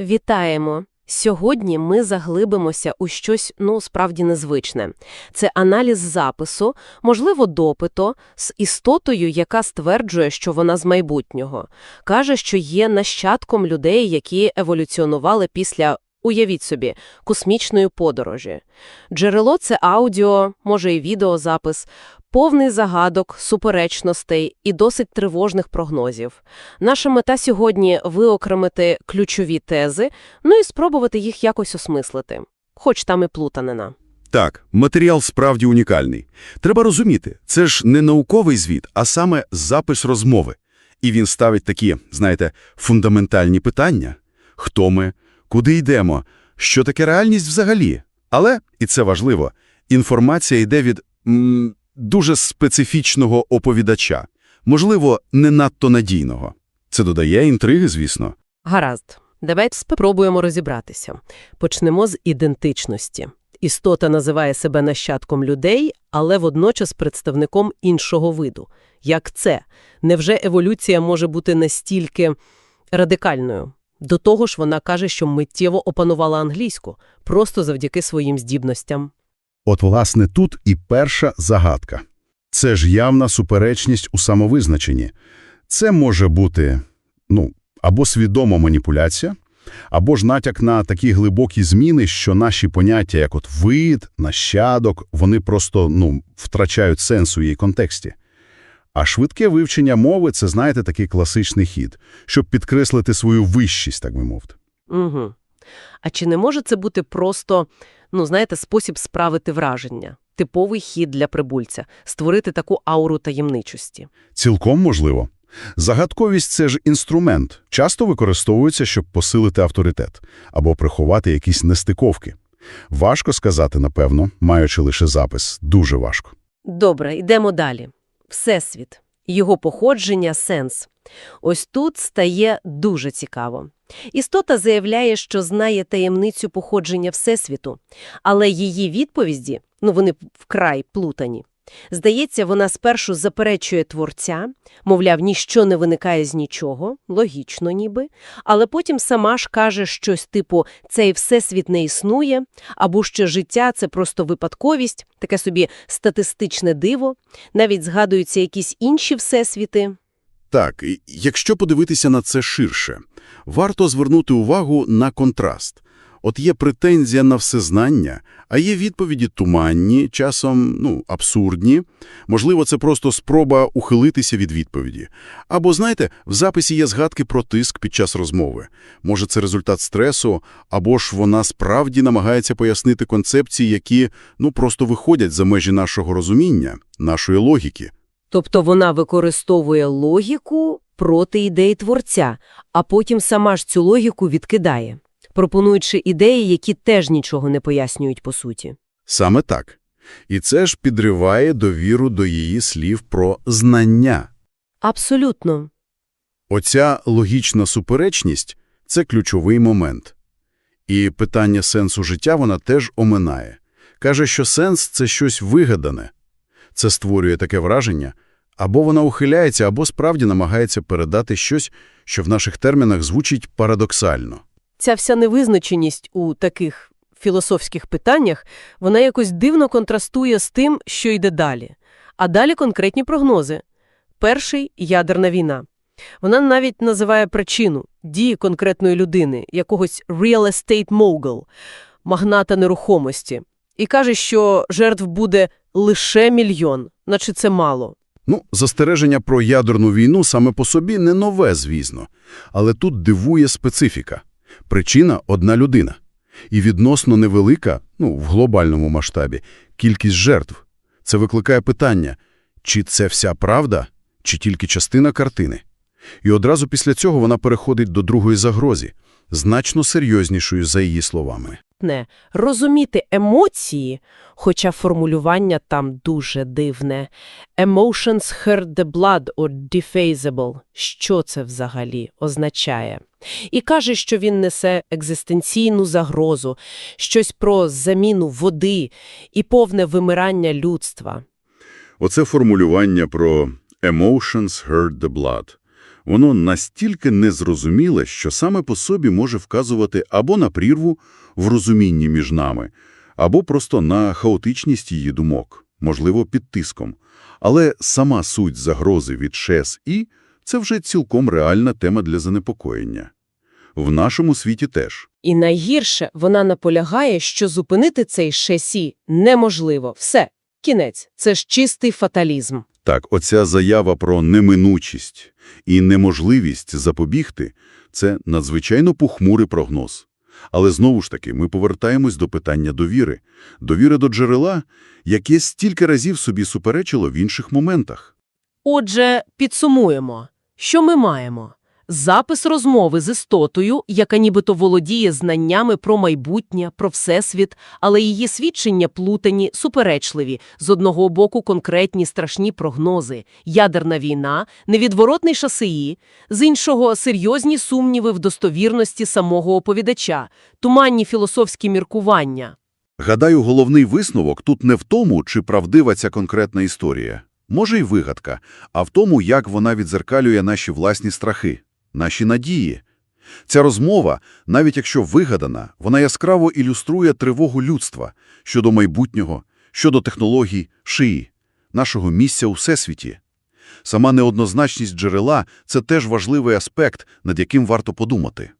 Вітаємо! Сьогодні ми заглибимося у щось, ну, справді незвичне. Це аналіз запису, можливо, допиту, з істотою, яка стверджує, що вона з майбутнього. Каже, що є нащадком людей, які еволюціонували після, уявіть собі, космічної подорожі. Джерело – це аудіо, може і відеозапис, повний загадок, суперечностей і досить тривожних прогнозів. Наша мета сьогодні – виокремити ключові тези, ну і спробувати їх якось осмислити. Хоч там і плутанина. Так, матеріал справді унікальний. Треба розуміти, це ж не науковий звіт, а саме запис розмови. І він ставить такі, знаєте, фундаментальні питання. Хто ми? Куди йдемо? Що таке реальність взагалі? Але, і це важливо, інформація йде від м, дуже специфічного оповідача. Можливо, не надто надійного. Це додає інтриги, звісно. Гаразд. Давайте спробуємо розібратися. Почнемо з ідентичності. Істота називає себе нащадком людей, але водночас представником іншого виду. Як це? Невже еволюція може бути настільки радикальною? До того ж, вона каже, що миттєво опанувала англійську, просто завдяки своїм здібностям. От, власне, тут і перша загадка. Це ж явна суперечність у самовизначенні. Це може бути, ну, або свідома маніпуляція, або ж натяк на такі глибокі зміни, що наші поняття, як от вид, нащадок, вони просто, ну, втрачають сенс у її контексті. А швидке вивчення мови – це, знаєте, такий класичний хід, щоб підкреслити свою вищість, так би мовити. Угу. А чи не може це бути просто, ну, знаєте, спосіб справити враження? Типовий хід для прибульця – створити таку ауру таємничості. Цілком можливо. Загадковість – це ж інструмент. Часто використовується, щоб посилити авторитет або приховати якісь нестиковки. Важко сказати, напевно, маючи лише запис. Дуже важко. Добре, йдемо далі. Всесвіт. Його походження – сенс. Ось тут стає дуже цікаво. Істота заявляє, що знає таємницю походження Всесвіту, але її відповіді, ну вони вкрай плутані. Здається, вона спершу заперечує творця, мовляв, ніщо не виникає з нічого, логічно ніби, але потім сама ж каже щось типу «цей всесвіт не існує», або що життя – це просто випадковість, таке собі статистичне диво, навіть згадуються якісь інші всесвіти. Так, якщо подивитися на це ширше, варто звернути увагу на контраст. От є претензія на всезнання, а є відповіді туманні, часом, ну, абсурдні. Можливо, це просто спроба ухилитися від відповіді. Або, знаєте, в записі є згадки про тиск під час розмови. Може, це результат стресу, або ж вона справді намагається пояснити концепції, які, ну, просто виходять за межі нашого розуміння, нашої логіки. Тобто вона використовує логіку проти ідеї творця, а потім сама ж цю логіку відкидає, пропонуючи ідеї, які теж нічого не пояснюють по суті. Саме так. І це ж підриває довіру до її слів про знання. Абсолютно. Оця логічна суперечність – це ключовий момент. І питання сенсу життя вона теж оминає. Каже, що сенс – це щось вигадане. Це створює таке враження, або вона ухиляється, або справді намагається передати щось, що в наших термінах звучить парадоксально. Ця вся невизначеність у таких філософських питаннях, вона якось дивно контрастує з тим, що йде далі. А далі конкретні прогнози. Перший – ядерна війна. Вона навіть називає причину дії конкретної людини, якогось real estate mogul, магната нерухомості, і каже, що жертв буде лише мільйон, наче це мало. Ну, застереження про ядерну війну саме по собі не нове, звісно. Але тут дивує специфіка. Причина – одна людина. І відносно невелика, ну, в глобальному масштабі, кількість жертв. Це викликає питання, чи це вся правда, чи тільки частина картини. І одразу після цього вона переходить до другої загрози, значно серйознішою за її словами. Не розуміти емоції, хоча формулювання там дуже дивне. Emotions hurt the blood or defacable. Що це взагалі означає? І каже, що він несе екзистенційну загрозу, щось про заміну води і повне вимирання людства. Оце формулювання про «emotions hurt the blood». Воно настільки незрозуміле, що саме по собі може вказувати або на прірву в розумінні між нами, або просто на хаотичність її думок, можливо, під тиском. Але сама суть загрози від ШСІ – це вже цілком реальна тема для занепокоєння. В нашому світі теж. І найгірше, вона наполягає, що зупинити цей шесі неможливо. Все, кінець. Це ж чистий фаталізм. Так, оця заява про неминучість і неможливість запобігти – це надзвичайно похмурий прогноз. Але знову ж таки, ми повертаємось до питання довіри. Довіри до джерела, яке стільки разів собі суперечило в інших моментах. Отже, підсумуємо. Що ми маємо? Запис розмови з істотою, яка нібито володіє знаннями про майбутнє, про всесвіт, але її свідчення плутані, суперечливі. З одного боку конкретні страшні прогнози, ядерна війна, невідворотний шасеї, з іншого серйозні сумніви в достовірності самого оповідача, туманні філософські міркування. Гадаю, головний висновок тут не в тому, чи правдива ця конкретна історія. Може й вигадка, а в тому, як вона відзеркалює наші власні страхи, наші надії. Ця розмова, навіть якщо вигадана, вона яскраво ілюструє тривогу людства щодо майбутнього, щодо технологій, шиї, нашого місця у всесвіті. Сама неоднозначність джерела – це теж важливий аспект, над яким варто подумати.